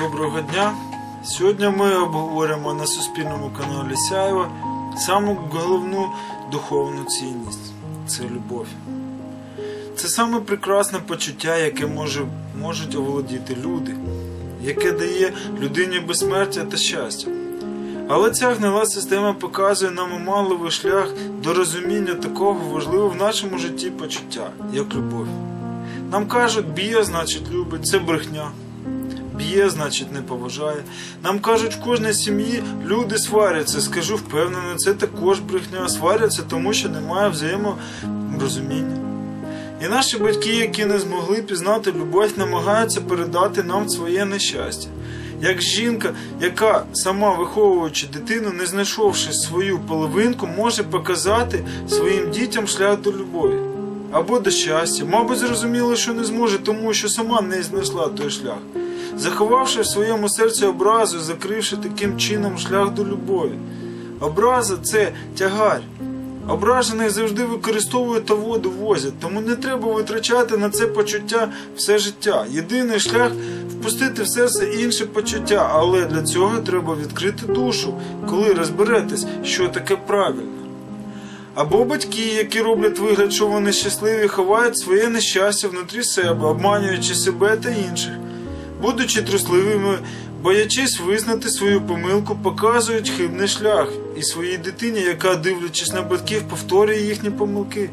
Доброго дня. Сьогодні ми обговоримо на Суспільному каналі Сяєва саму головну духовну цінність це любов. Це саме прекрасне почуття, яке може, можуть оволодіти люди, яке дає людині безсмертя та щастя. Але ця гнила система показує нам оманливий шлях до розуміння такого важливого в нашому житті почуття, як любов. Нам кажуть, б'є, значить любить, це брехня. Б'є, значить, не поважає. Нам кажуть, в кожній сім'ї люди сваряться. Скажу впевнено, це також брехня. Сваряться, тому що немає взаєморозуміння. І наші батьки, які не змогли пізнати любов, намагаються передати нам своє нещастя. Як жінка, яка сама виховуючи дитину, не знайшовши свою половинку, може показати своїм дітям шлях до любові або до щастя. Мабуть, зрозуміло, що не зможе, тому що сама не знайшла той шлях. Заховавши в своєму серці образу, закривши таким чином шлях до любові. Образа це тягар. Ображених завжди використовують та воду возять, тому не треба витрачати на це почуття все життя. Єдиний шлях впустити в серце інше почуття, але для цього треба відкрити душу, коли розберетесь, що таке правильно. Або батьки, які роблять вигляд, що вони щасливі, ховають своє нещастя внутрі себе, обманюючи себе та інших. Будучи трусливими, боячись визнати свою помилку, показують хибний шлях і своїй дитині, яка, дивлячись на батьків, повторює їхні помилки.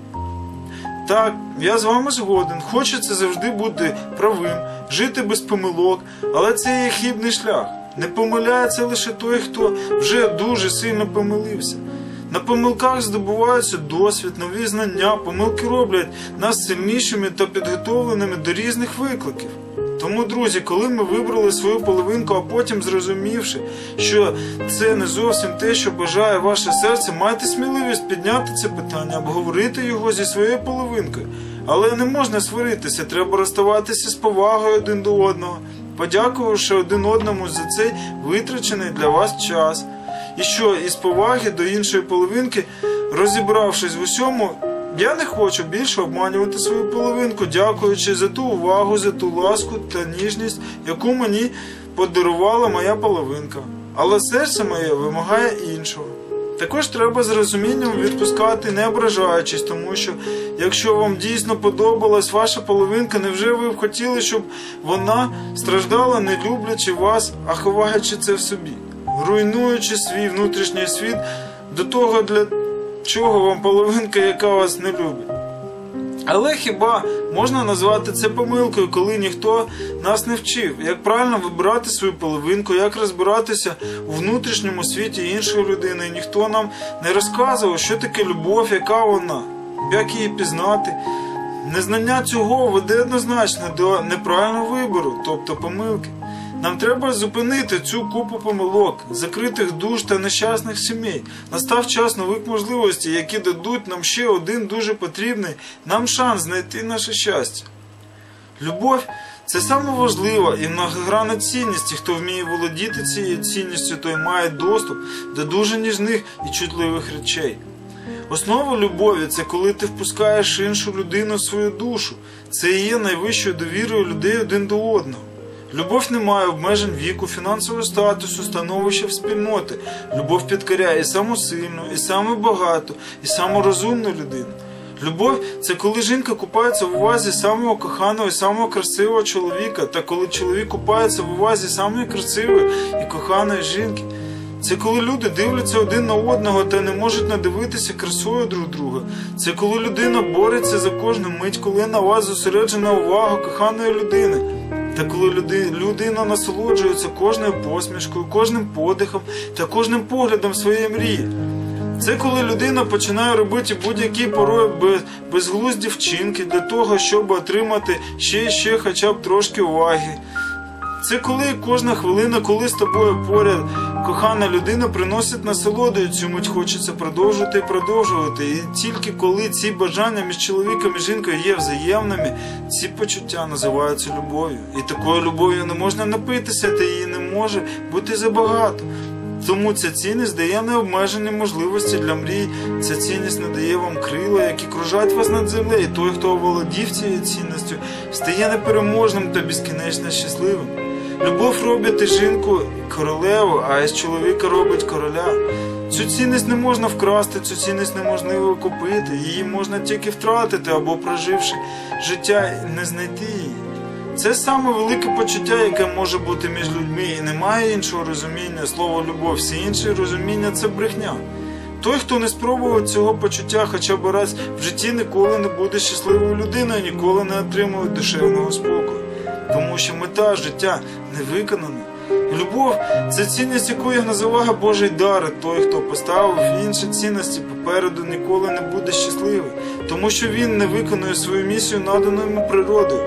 Так, я з вами згоден, хочеться завжди бути правим, жити без помилок, але це є хибний шлях. Не помиляється лише той, хто вже дуже сильно помилився. На помилках здобуваються досвід, нові знання, помилки роблять нас сильнішими та підготовленими до різних викликів. Тому, друзі, коли ми вибрали свою половинку, а потім зрозумівши, що це не зовсім те, що бажає ваше серце, майте сміливість підняти це питання, обговорити його зі своєю половинкою. Але не можна сваритися, треба розставатися з повагою один до одного, подякувавши один одному за цей витрачений для вас час. І що із поваги до іншої половинки, розібравшись в усьому, я не хочу більше обманювати свою половинку, дякуючи за ту увагу, за ту ласку та ніжність, яку мені подарувала моя половинка. Але серце моє вимагає іншого. Також треба з розумінням відпускати, не ображаючись, тому що якщо вам дійсно подобалась ваша половинка, невже ви б хотіли, щоб вона страждала, не люблячи вас, а ховаючи це в собі, руйнуючи свій внутрішній світ до того, для чого вам половинка, яка вас не любить. Але хіба можна назвати це помилкою, коли ніхто нас не вчив, як правильно вибирати свою половинку, як розбиратися у внутрішньому світі іншої людини? І ніхто нам не розказував, що таке любов, яка вона, як її пізнати. Незнання цього веде однозначно до неправильного вибору, тобто помилки. Нам треба зупинити цю купу помилок, закритих душ та нещасних сімей. Настав час нових можливостей, які дадуть нам ще один дуже потрібний нам шанс знайти наше щастя. Любов це саме і многогранна цінність, і хто вміє володіти цією цінністю, той має доступ до дуже ніжних і чутливих речей. Основа любові це коли ти впускаєш іншу людину в свою душу. Це є найвищою довірою людей один до одного. Любов не має обмежень віку, фінансового статусу, становища в спільноти. Любов підкоряє і саму сильну, і саму багату, і саму розумну людину. Любов це коли жінка купається в увазі самого коханого і самого красивого чоловіка, та коли чоловік купається в увазі самої красивої і коханої жінки. Це коли люди дивляться один на одного та не можуть надивитися красою друг друга. Це коли людина бореться за кожну мить, коли на вас зосереджена увага коханої людини. Та коли людина насолоджується кожною посмішкою, кожним подихом та кожним поглядом своєї мрії. Це коли людина починає робити будь-які порой безглузді вчинки для того, щоб отримати ще ще хоча б трошки уваги. Це коли кожна хвилина, коли з тобою поряд кохана людина приносить насолоду, цю мить хочеться продовжувати і продовжувати. І тільки коли ці бажання між чоловіком і жінкою є взаємними, ці почуття називаються любов'ю. І такою любов'ю не можна напитися, та її не може бути забагато. Тому ця цінність дає необмежені можливості для мрій. Ця цінність надає вам крила, які кружать вас над землею. І Той, хто оволодів цією цінністю, стає непереможним та безкінечно щасливим. Любов робить жінку королеву, а із чоловіка робить короля. Цю цінність не можна вкрасти, цю цінність неможливо купити. Її можна тільки втратити або проживши життя, не знайти її. Це саме велике почуття, яке може бути між людьми, і немає іншого розуміння. Слово любов, всі інші розуміння це брехня. Той, хто не спробував цього почуття хоча б раз в житті ніколи не буде щасливою людиною, ніколи не отримує душевного спокою. Тому що мета життя не виконана. Любов це цінність, яку я називаю Божий дар. Той, хто поставив інші цінності попереду, ніколи не буде щасливий, тому що він не виконує свою місію, надану йому природою.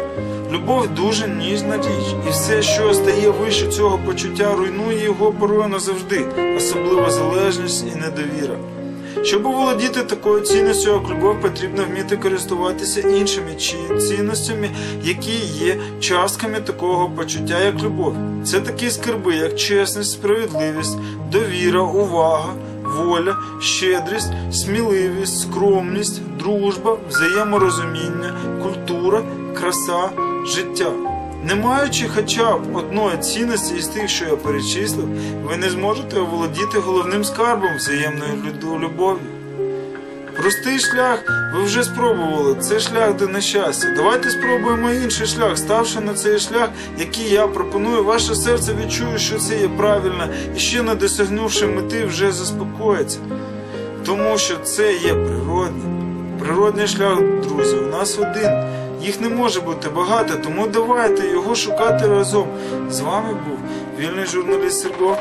Любов дуже ніжна річ, і все, що стає вище цього почуття, руйнує його порою назавжди, особливо залежність і недовіра. Щоб володіти такою цінністю, як любов, потрібно вміти користуватися іншими цінностями, які є частками такого почуття, як любов. Це такі скарби, як чесність, справедливість, довіра, увага, воля, щедрість, сміливість, скромність, дружба, взаєморозуміння, культура, краса, життя. Не маючи хоча б одної цінності із тих, що я перечислив, ви не зможете оволодіти головним скарбом взаємної любові. Простий шлях ви вже спробували. Це шлях до нещастя. Давайте спробуємо інший шлях. Ставши на цей шлях, який я пропоную, ваше серце відчує, що це є правильно, і ще не досягнувши мети, вже заспокоїться. Тому що це є природне. Природний шлях, друзі, у нас один. Їх не може бути багато, тому давайте його шукати разом. З вами був вільний журналіст Серго.